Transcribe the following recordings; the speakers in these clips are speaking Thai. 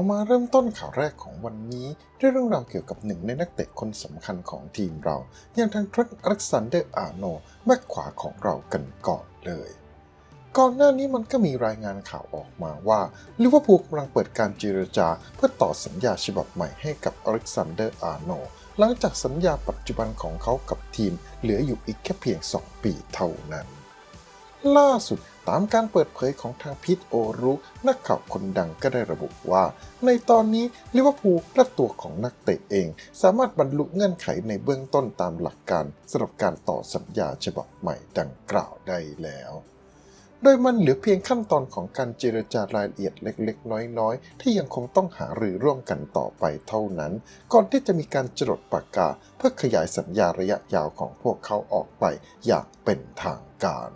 เรามาเริ่มต้นข่าวแรกของวันนี้ด้วยเรื่องราวเกี่ยวกับหนึ่งในนักเตะคนสำคัญของทีมเรา อย่างทางทรันอเล็กซานเดอร์อาร์โนแบ็คขวาของเรากันก่อนเลย ก่อนหน้านี้มันก็มีรายงานข่าวออกมาว่าลิเวอร์พูลกำลังเปิดการเจรจาเพื่อต่อสัญญาฉบับใหม่ให้กับอเล็กซานเดอร์อาร์โนหลังจากสัญญาปัจจุบันของเขากับทีม เหลืออยู่อีกแค่เพียง 2 ปีเท่านั้น ล่าสุดตามการเปิดเผยของทางพิทโอรุนักข่าวคนดังก็ได้ระบุว่า ในตอนนี้ลิเวอร์พูลและตัวของนักเตะเอง สามารถบรรลุเงื่อนไขในเบื้องต้นตามหลักการสำหรับการต่อสัญญาฉบับใหม่ดังกล่าวได้แล้วโดยมันเหลือเพียงขั้นตอนของการเจรจารายละเอียดเล็กๆ น้อยๆ ที่ยังคงต้องหารือร่วมกันต่อไปเท่านั้น ก่อนที่จะมีการจดปากกา เพื่อขยายสัญญาระยะยาวของพวกเขาออกไปอย่างเป็นทางการ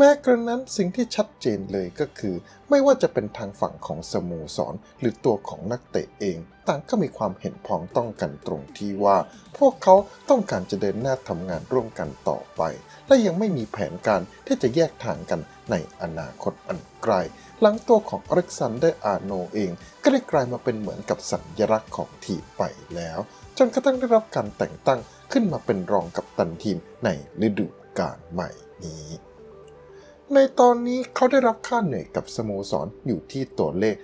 แม้กระนั้นสิ่งที่ชัดเจนเลยก็คือ ไม่ว่าจะเป็นทางฝั่งของสโมสร หรือตัวของนักเตะเอง ต่างก็มีความเห็นพ้องต้องกันตรงที่ว่า พวกเขาต้องการจะเดินหน้าทำงานร่วมกันต่อไป และยังไม่มีแผนการที่จะแยกทางกันในอนาคตอันไกล หลังตัวของอเล็กซานเดอร์อาร์โนเอง ก็ได้กลายมาเป็นเหมือนกับสัญลักษณ์ของทีมไปแล้ว จนกระทั่งได้รับการแต่งตั้งขึ้นมาเป็นรองกัปตันทีมในฤดูกาลใหม่นี้ ในตอนนี้เขาได้รับค่าเหนื่อยกับสโมสรอยู่ที่ตัวเลข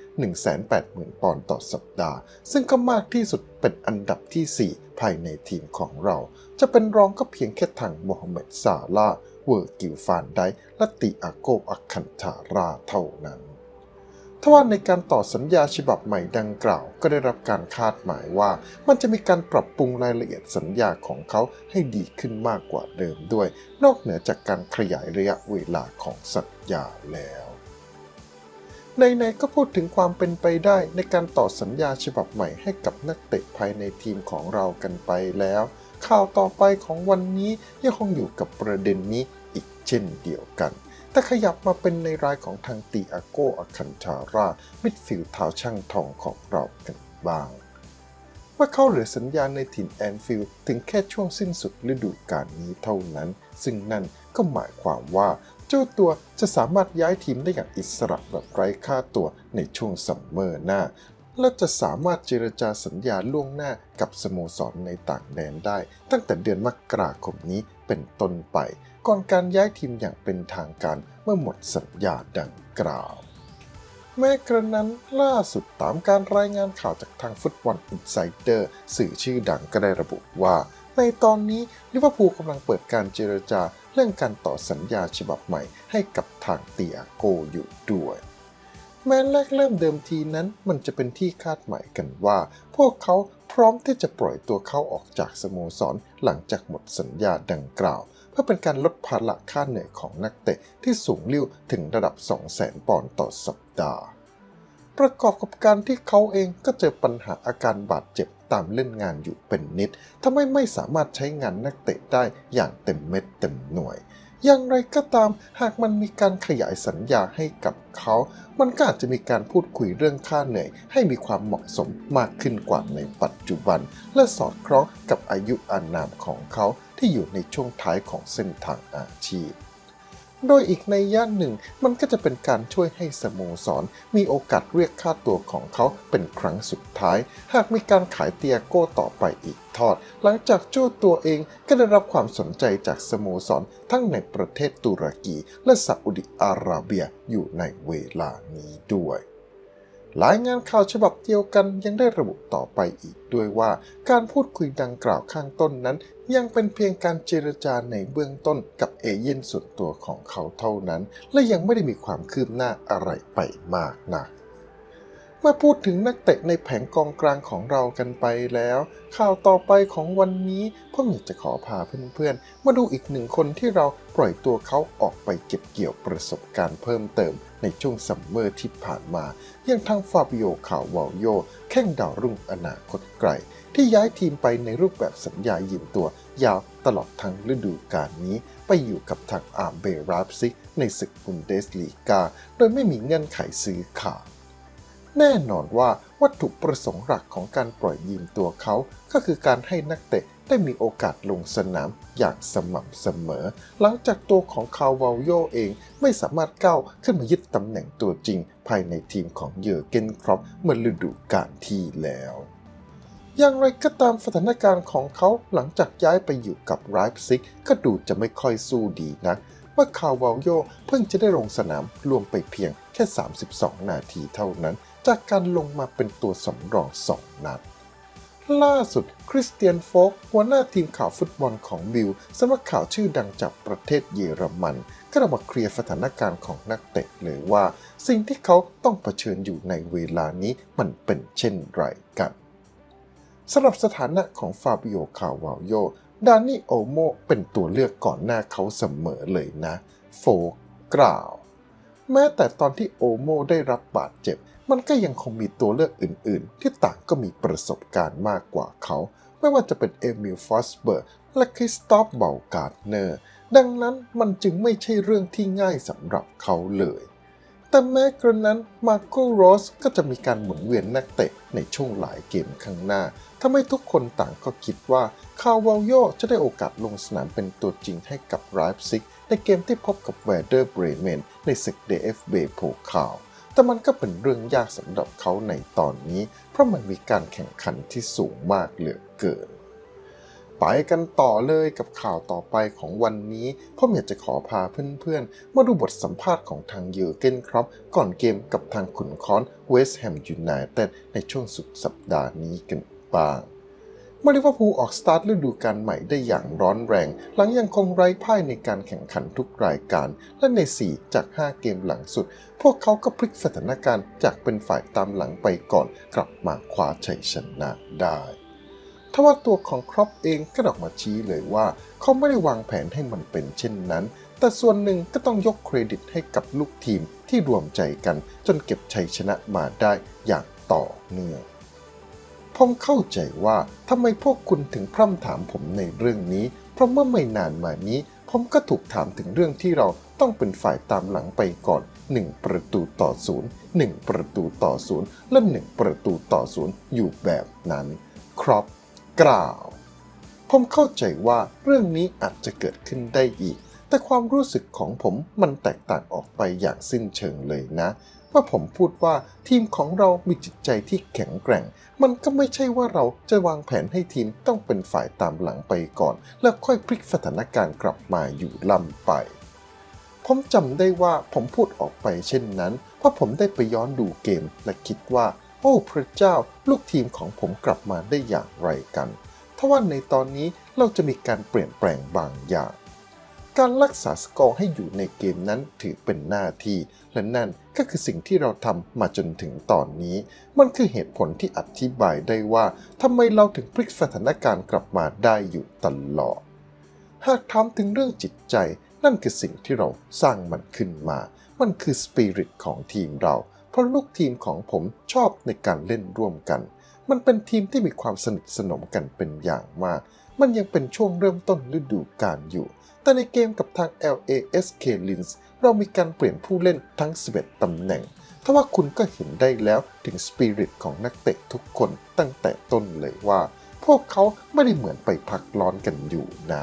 180,000 ปอนด์ต่อสัปดาห์ ซึ่งก็มากที่สุดเป็นอันดับที่ 4 ภายในทีมของเรา จะเป็นรองก็เพียงแค่ทางโมฮัมเหม็ดซาลาเวอร์กิลฟานไดและติอาโกอัคคันทาราเท่านั้น ทว่าในการต่อสัญญาฉบับใหม่ดังกล่าว ก็ได้รับการคาดหมายว่า มันจะมีการปรับปรุงรายละเอียดสัญญาของเขาให้ดีขึ้นมากกว่าเดิมด้วย นอกเหนือจากการขยายระยะเวลาของสัญญาแล้วในๆก็พูดถึงความเป็นไปได้ในการต่อสัญญาฉบับใหม่ให้กับนักเตะภายในทีมของเรากันไปแล้ว ข่าวต่อไปของวันนี้ยังคงอยู่กับประเด็นนี้อีกเช่นเดียวกัน แต่ขยับมาเป็นในรายของทางตีอาโกอาคันชารามิดฟิลด์เท้าช่างทองของเรากันบ้างเมื่อเขาเหลือสัญญาณในถิ่นแอนฟิลด์ถึงแค่ช่วงสิ้นสุดฤดูกาลนี้เท่านั้น ซึ่งนั่นก็หมายความว่า เจ้าตัวจะสามารถย้ายทีมได้อย่างอิสระแบบไร้ค่าตัวในช่วงซัมเมอร์หน้า และจะสามารถเจรจาสัญญาล่วงหน้ากับสโมสรในต่างแดนได้ ตั้งแต่เดือนมกราคมนี้ เป็นต้นไป ก่อนการย้ายทีมอย่างเป็นทางการเมื่อหมดสัญญาดังกล่าว แม้กระนั้นล่าสุดตามการรายงานข่าวจากทางฟุตบอลอินไซเดอร์สื่อชื่อดังก็ได้ระบุว่า ในตอนนี้ลิเวอร์พูลกำลังเปิดการเจรจาเรื่องการต่อสัญญาฉบับใหม่ให้กับทางเตียโกอยู่ด้วย แม้แรกเริ่มเดิมทีนั้น มันจะเป็นที่คาดหมายกันว่า พวกเขาพร้อมที่จะปล่อยตัวเขาออกจากสโมสรหลังจากหมดสัญญาดังกล่าว เพื่อเป็นการลดภาระค่าเหนื่อยของนักเตะที่สูงลิ่วถึงระดับ 200,000 ปอนด์ต่อสัปดาห์ ประกอบกับการที่เขาเองก็เจอปัญหาอาการบาดเจ็บตามเล่นงานอยู่เป็นนิดทำให้ไม่สามารถใช้งานนักเตะได้อย่างเต็มเม็ดเต็มหน่วย อย่างไรก็ตามหากมันมีการขยายสัญญาให้กับเขา มันก็อาจจะมีการพูดคุยเรื่องค่าเหนื่อย ให้มีความเหมาะสมมากขึ้นกว่าในปัจจุบัน และสอดคล้องกับอายุอานามของเขาที่อยู่ในช่วงท้ายของเส้นทางอาชีพ โดยอีกในย่านหนึ่ง มันก็จะเป็นการช่วยให้สโมสร มีโอกาสเรียกค่าตัวของเขาเป็นครั้งสุดท้าย หากมีการขายเตียโก้ต่อไปอีกทอด หลังจากโจ้ตัวเองก็ได้รับความสนใจจากสโมสร ทั้งในประเทศตุรกี และซาอุดิอาระเบียอยู่ในเวลานี้ด้วย รายงานข่าวฉบับเดียวกันยังได้ระบุต่อไปอีกด้วยว่า การพูดคุยดังกล่าวข้างต้นนั้น ยังเป็นเพียงการเจรจาในเบื้องต้นกับเอเย่นส่วนตัวของเขาเท่านั้น และยังไม่ได้มีความคืบหน้าอะไรไปมากนักเมื่อพูดถึงนักเตะในแผงกองกลางของเรากันไปแล้ว ข่าวต่อไปของวันนี้ผมอยากจะขอพาเพื่อนๆ มาดูอีกหนึ่งคนที่เราปล่อยตัวเขาออกไปเก็บเกี่ยวประสบการณ์เพิ่มเติม ในช่วงซัมเมอร์ที่ผ่านมา อย่างทางฟาบิโอข่าววาโย แข้งดาวรุ่งอนาคตไกล ที่ย้ายทีมไปในรูปแบบสัญญายืมตัวยาวตลอดทั้งฤดูกาลนี้ ไปอยู่กับทางอาร์เบราฟซิกในศึกบุนเดสลีกา โดยไม่มีเงื่อนไขซื้อขาด แน่นอนว่าวัตถุประสงค์หลักของการปล่อยยืมตัวเขา ก็คือการให้นักเตะได้มีโอกาสลงสนามอย่างสม่ำเสมอ หลังจากตัวของคาววาลโยเองไม่สามารถก้าวขึ้นมายึดตำแหน่งตัวจริง ภายในทีมของเยอร์เกนครอปเมื่อฤดูกาลที่แล้วอย่างไรก็ตามสถานการณ์ของเขาหลังจากย้ายไปอยู่กับไรฟ์ซิกก็ดูจะไม่ค่อยสู้ดีนักเมื่อคาววาลโยเพิ่งจะได้ลงสนามรวมไปเพียงแค่ 32 นาทีเท่านั้น จากการลงมาเป็นตัวสำรอง2นัด ล่าสุดคริสเตียนโฟกหัวหน้าทีมข่าวฟุตบอลของบิลสำนักข่าวชื่อดังจากประเทศเยอรมัน ก็ได้มาเคลียร์สถานการณ์ของนักเตะเลยว่า สิ่งที่เขาต้องเผชิญอยู่ในเวลานี้มันเป็นเช่นไรกันสำหรับสถานะของฟาบิโอคาวาโยดานี่โอโมเป็นตัวเลือกก่อนหน้าเขาเสมอเลยนะ โฟกกล่าว แม้แต่ตอนที่โอโมได้รับบาดเจ็บ มันก็ยังคงมีตัวเลือกอื่น ๆ ที่ต่างก็มีประสบการณ์มากกว่าเขา ไม่ว่าจะเป็นเอมิลฟอสเบิร์กและคริสตอฟเบลการ์เนอร์ ดังนั้นมันจึงไม่ใช่เรื่องที่ง่ายสำหรับเขาเลย แต่แม้กระนั้นมาโกโรสก็จะมีการหมุนเวียนนักเตะในช่วงหลายเกมข้างหน้าทำให้ทุกคนต่างก็คิดว่าคาวาลโยจะได้โอกาสลงสนามเป็นตัวจริงให้กับไรฟ์ซิกในเกมที่พบกับแวเดอร์เบรเมนในศึก DFB โพคาว แต่มันก็เป็นเรื่องยากสำหรับเขาในตอนนี้ เพราะมันมีการแข่งขันที่สูงมากเหลือเกิน ไปกันต่อเลยกับข่าวต่อไปของวันนี้ผมอยากจะขอพาเพื่อนๆ มาดูบทสัมภาษณ์ของทางเยอร์เกนครับ ก่อนเกมกับทางขุนค้อนเวสต์แฮมยูไนเต็ดในช่วงสุดสัปดาห์นี้กันบ้าง เมื่อลิเวอร์พูลออกสตาร์ทฤดูกาลใหม่ได้อย่างร้อนแรง หลังยังคงไร้พ่ายในการแข่งขันทุกรายการ และใน 4 จาก 5 เกมหลังสุด พวกเขาก็พลิกสถานการณ์จากเป็นฝ่ายตามหลังไปก่อน กลับมาคว้าชัยชนะได้ทว่าตัวของครอปเองก็ออกมาชี้เลยว่า เขาไม่ได้วางแผนให้มันเป็นเช่นนั้น แต่ส่วนหนึ่งก็ต้องยกเครดิตให้กับลูกทีมที่รวมใจกัน จนเก็บชัยชนะมาได้อย่างต่อเนื่อง ผมเข้าใจว่าทำไมพวกคุณถึงพร่ำถามผมในเรื่องนี้ เพราะเมื่อไม่นานมานี้ ผมก็ถูกถามถึงเรื่องที่เราต้องเป็นฝ่ายตามหลังไปก่อน 1 ประตูต่อศูนย์1ประตูต่อศูนย์และ1ประตูต่อศูนย์อยู่แบบนั้น ครอปกล่าว ผมเข้าใจว่าเรื่องนี้อาจจะเกิดขึ้นได้อีก แต่ความรู้สึกของผมมันแตกต่างออกไปอย่างสิ้นเชิงเลยนะเมื่อผมพูดว่าทีมของเรามีจิตใจที่แข็งแกร่ง มันก็ไม่ใช่ว่าเราจะวางแผนให้ทีมต้องเป็นฝ่ายตามหลังไปก่อน แล้วค่อยพลิกสถานการณ์กลับมาอยู่ลำไป ผมจำได้ว่าผมพูดออกไปเช่นนั้น เพราะผมได้ไปย้อนดูเกมและคิดว่า โอ้พระเจ้า ลูกทีมของผมกลับมาได้อย่างไรกันทว่าในตอนนี้เราจะมีการเปลี่ยนแปลงบางอย่าง การรักษาสกอร์ให้อยู่ในเกมนั้นถือเป็นหน้าที่ และนั่นก็คือสิ่งที่เราทำมาจนถึงตอนนี้ มันคือเหตุผลที่อธิบายได้ว่าทำไมเราถึงพลิกสถานการณ์กลับมาได้อยู่ตลอด หากถามถึงเรื่องจิตใจ นั่นคือสิ่งที่เราสร้างมันขึ้นมา มันคือสปิริตของทีมเรา เพราะลูกทีมของผมชอบในการเล่นร่วมกัน มันเป็นทีมที่มีความสนิทสนมกันเป็นอย่างมาก มันยังเป็นช่วงเริ่มต้นฤดูกาลอยู่ แต่ในเกมกับทาง LASK Linz เรามีการเปลี่ยนผู้เล่นทั้ง 11 ตำแหน่งทว่าคุณก็เห็นได้แล้วถึงสปิริตของนักเตะทุกคนตั้งแต่ต้นเลยว่า พวกเขาไม่ได้เหมือนไปพักร้อนกันอยู่นะ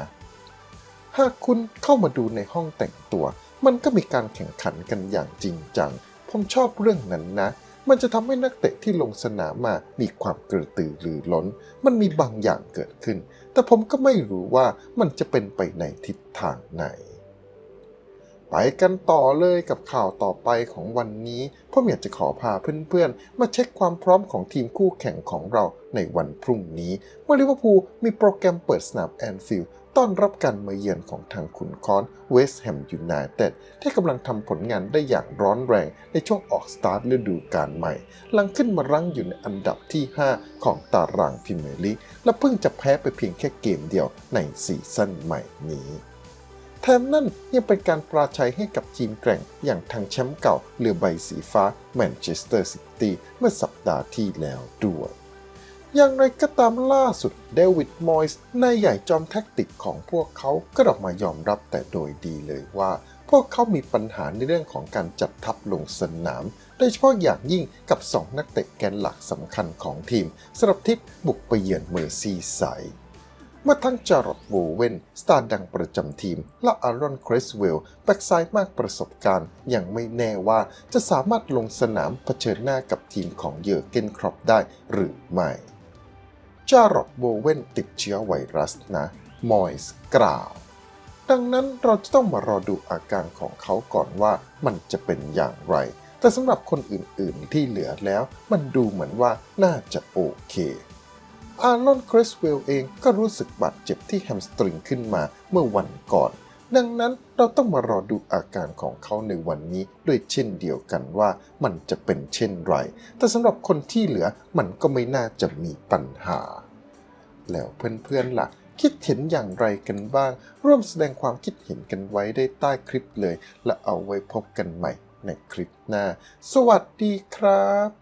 หากคุณเข้ามาดูในห้องแต่งตัว มันก็มีการแข่งขันกันอย่างจริงจัง ผมชอบเรื่องนั้นนะ มันจะทำให้นักเตะที่ลงสนามมามีความกระตือรือร้น มันมีบางอย่างเกิดขึ้น แต่ผมก็ไม่รู้ว่ามันจะเป็นไปในทิศทางไหน ไปกันต่อเลยกับข่าวต่อไปของวันนี้ผมอยากจะขอพาเพื่อนๆ มาเช็คความพร้อมของทีมคู่แข่งของเราในวันพรุ่งนี้เมื่อลิเวอร์พูลมีโปรแกรมเปิดสนามแอนฟิลด์ต้อนรับการมาเยือนของทางขุนค้อนเวสต์แฮมยูไนเต็ดที่กำลังทำผลงานได้อย่างร้อนแรงในช่วงออกสตาร์ทฤดูกาลใหม่ หลังขึ้นมารั้งอยู่ในอันดับที่ 5 ของตารางพรีเมียร์ลีกและเพิ่งจะแพ้ไปเพียงแค่เกมเดียวในซีซั่นใหม่นี้ แถมนั่นยังเป็นการปราชัยให้กับทีมแกร่งอย่างทางแชมป์เก่าเรือใบสีฟ้าแมนเชสเตอร์ซิตี้เมื่อสัปดาห์ที่แล้วด้วย อย่างไรก็ตามล่าสุดเดวิดมอยส์นายใหญ่จอมแท็กติกของพวกเขาก็ออกมายอมรับแต่โดยดีเลยว่า พวกเขามีปัญหาในเรื่องของการจัดทัพลงสนาม โดยเฉพาะอย่างยิ่งกับ 2 นักเตะแกนหลักสำคัญของทีมสำหรับทิปบุกไปเยือนเมอร์ซีไซด์ เมื่อทั้งจารอดโวเวนสตาร์ดังประจำทีม และอารอนคริสเวลล์แบ็กซ้ายมากประสบการณ์ ยังไม่แน่ว่าจะสามารถลงสนามเผชิญหน้ากับทีมของเยอร์เกนครอปได้หรือไม่จารอดโวเวนติดเชื้อไวรัสนะ มอยส์กล่าว ดังนั้นเราจะต้องมารอดูอาการของเขาก่อนว่ามันจะเป็นอย่างไร แต่สำหรับคนอื่นๆที่เหลือแล้ว มันดูเหมือนว่าน่าจะโอเค อารอนคริสเวลเองก็รู้สึกบาดเจ็บที่แฮมสตริงขึ้นมาเมื่อวันก่อน ดังนั้นเราต้องมารอดูอาการของเขาในวันนี้ด้วยเช่นเดียวกันว่ามันจะเป็นเช่นไร แต่สำหรับคนที่เหลือมันก็ไม่น่าจะมีปัญหา แล้วเพื่อนๆล่ะคิดเห็นอย่างไรกันบ้าง ร่วมแสดงความคิดเห็นกันไว้ได้ใต้คลิปเลย และเอาไว้พบกันใหม่ในคลิปหน้า สวัสดีครับ